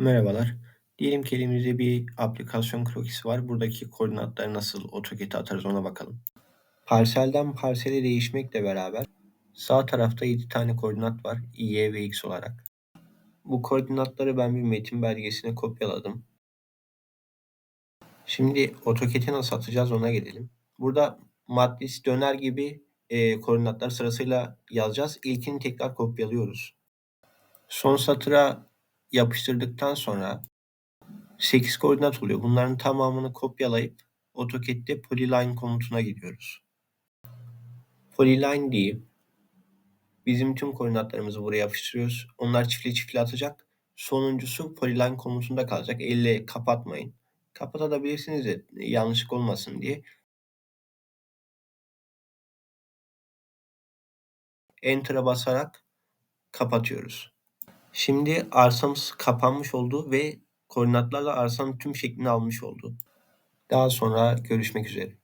Merhabalar. Diyelim ki elimizde bir aplikasyon krokisi var. Buradaki koordinatları nasıl AutoCAD'e atarız ona bakalım. Parselden parsele değişmekle beraber sağ tarafta 7 tane koordinat var. Y ve X olarak. Bu koordinatları ben bir metin belgesine kopyaladım. Şimdi AutoCAD'e nasıl atacağız ona gelelim. Burada matris döner gibi e, koordinatlar sırasıyla yazacağız. İlkini tekrar kopyalıyoruz. Son satıra yapıştırdıktan sonra 8 koordinat oluyor. Bunların tamamını kopyalayıp AutoCAD'de Polyline komutuna gidiyoruz. Polyline deyip bizim tüm koordinatlarımızı buraya yapıştırıyoruz. Onlar çiftli çiftli atacak. Sonuncusu Polyline komutunda kalacak. Elle kapatmayın. Kapatabilirsiniz de yanlışlık olmasın diye. Enter'a basarak kapatıyoruz. Şimdi arsamız kapanmış oldu ve koordinatlarla arsanın tüm şeklini almış oldu. Daha sonra görüşmek üzere.